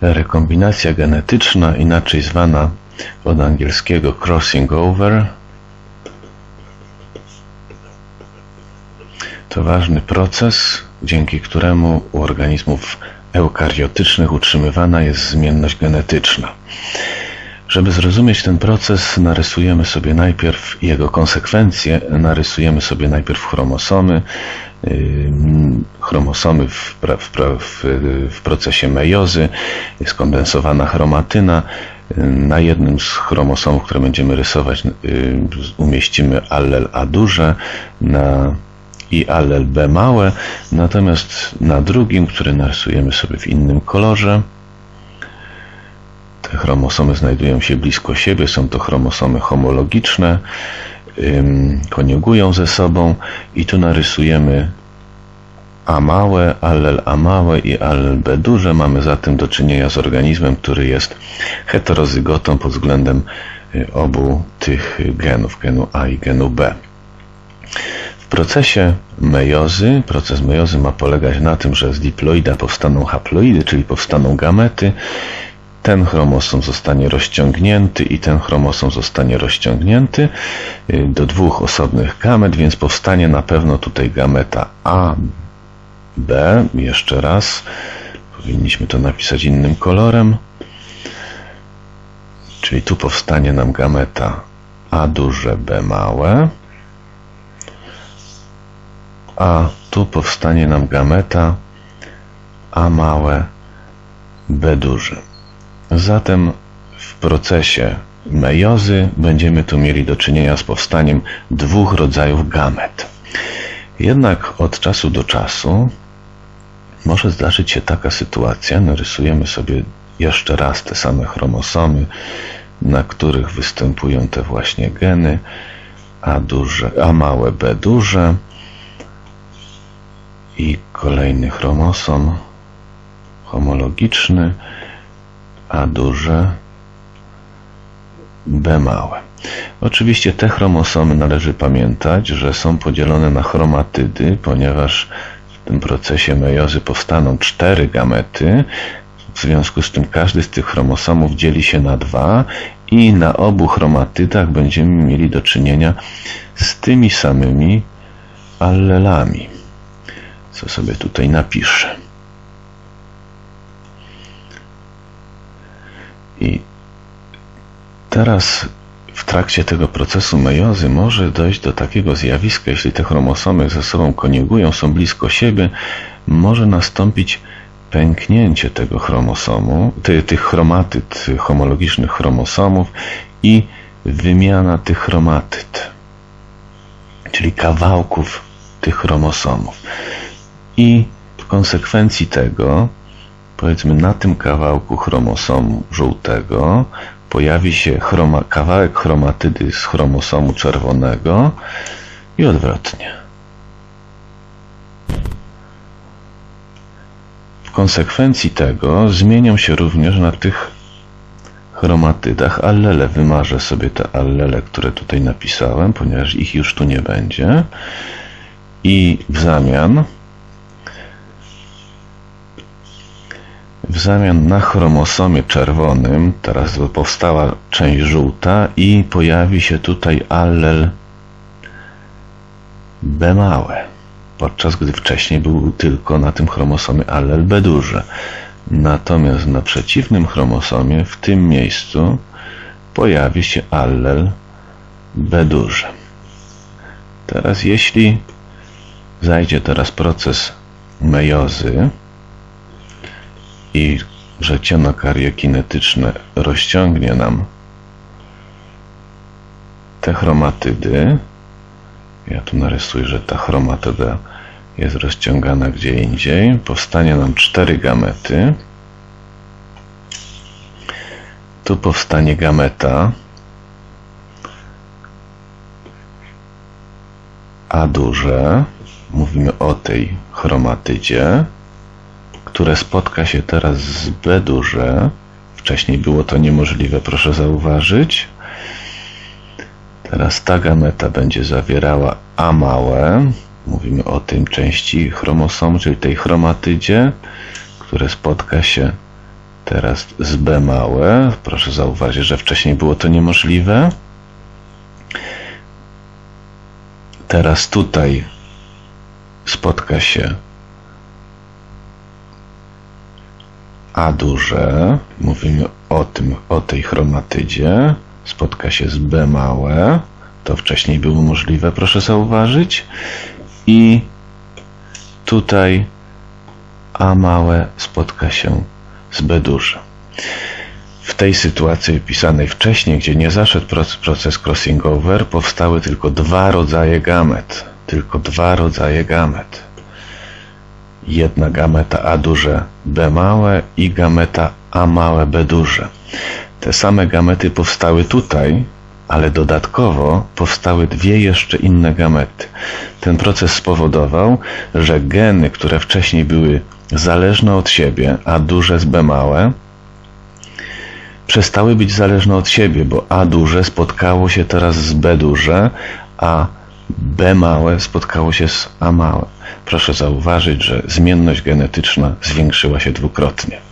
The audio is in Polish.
Rekombinacja genetyczna, inaczej zwana od angielskiego crossing over, to ważny proces, dzięki któremu u organizmów eukariotycznych utrzymywana jest zmienność genetyczna. Żeby zrozumieć ten proces, narysujemy sobie najpierw jego konsekwencje, narysujemy sobie najpierw chromosomy, chromosomy w, w, w, procesie mejozy, skondensowana chromatyna. Na jednym z chromosomów, które będziemy rysować, umieścimy allel A duże, na i allel B małe, natomiast na drugim, który narysujemy sobie w innym kolorze, te chromosomy znajdują się blisko siebie, są to chromosomy homologiczne, koniugują ze sobą i tu narysujemy A małe, allel A małe i allel B duże. Mamy zatem do czynienia z organizmem, który jest heterozygotą pod względem y, obu tych genów, genu A i genu B. W procesie mejozy, proces mejozy ma polegać na tym, że z diploida powstaną haploidy, czyli powstaną gamety ten chromosom zostanie rozciągnięty i ten chromosom zostanie rozciągnięty y, do dwóch osobnych gamet, więc powstanie na pewno tutaj gameta A, B, jeszcze raz, powinniśmy to napisać innym kolorem, czyli tu powstanie nam gameta A duże, B małe, a tu powstanie nam gameta A małe, B duże. Zatem w procesie mejozy będziemy tu mieli do czynienia z powstaniem dwóch rodzajów gamet. Jednak od czasu do czasu może zdarzyć się taka sytuacja, narysujemy sobie jeszcze raz te same chromosomy, na których występują te właśnie geny A, duże, A małe, B duże i kolejny chromosom homologiczny a duże, B małe. Oczywiście te chromosomy należy pamiętać, że są podzielone na chromatydy, ponieważ w tym procesie mejozy powstaną cztery gamety. W związku z tym każdy z tych chromosomów dzieli się na dwa i na obu chromatydach będziemy mieli do czynienia z tymi samymi allelami. Co sobie tutaj napiszę. Teraz w trakcie tego procesu mejozy może dojść do takiego zjawiska, jeśli te chromosomy ze sobą koniugują, są blisko siebie, może nastąpić pęknięcie tego chromosomu, ty, tych chromatyd, homologicznych chromosomów i wymiana tych chromatyd, czyli kawałków tych chromosomów. I w konsekwencji tego powiedzmy na tym kawałku chromosomu żółtego pojawi się chroma, kawałek chromatydy z chromosomu czerwonego i odwrotnie. W konsekwencji tego zmienią się również na tych chromatydach allele. Wymarzę sobie te allele, które tutaj napisałem, ponieważ ich już tu nie będzie. I w zamian zamian na chromosomie czerwonym teraz powstała część żółta i pojawi się tutaj allel B małe, podczas gdy wcześniej był tylko na tym chromosomie allel B duże. Natomiast na przeciwnym chromosomie w tym miejscu pojawi się allel B duże. Teraz jeśli zajdzie teraz proces mejozy, i że ciano kariokinetyczne rozciągnie nam te chromatydy. Ja tu narysuję, że ta chromatyda jest rozciągana gdzie indziej. Powstanie nam cztery gamety. Tu powstanie gameta A duże. Mówimy o tej chromatydzie które spotka się teraz z B duże. Wcześniej było to niemożliwe, proszę zauważyć. Teraz ta gameta będzie zawierała A małe. Mówimy o tym części chromosomu, czyli tej chromatydzie, które spotka się Teraz z B małe. Proszę zauważyć, że wcześniej było to niemożliwe. Teraz tutaj spotka się A duże, mówimy o tym, o tej chromatydzie, spotka się z B małe, to wcześniej było możliwe, proszę zauważyć, i tutaj A małe spotka się z B duże. W tej sytuacji opisanej wcześniej, gdzie nie zaszedł proces crossing over, powstały tylko dwa rodzaje gamet. Tylko dwa rodzaje gamet. Jedna gameta A duże B małe i gameta A małe B duże. Te same gamety powstały tutaj, ale dodatkowo powstały dwie jeszcze inne gamety. Ten proces spowodował, że geny, które wcześniej były zależne od siebie, a duże z B małe, przestały być zależne od siebie, bo A duże spotkało się teraz z B duże, a B małe spotkało się z A małe. Proszę zauważyć, że zmienność genetyczna zwiększyła się dwukrotnie.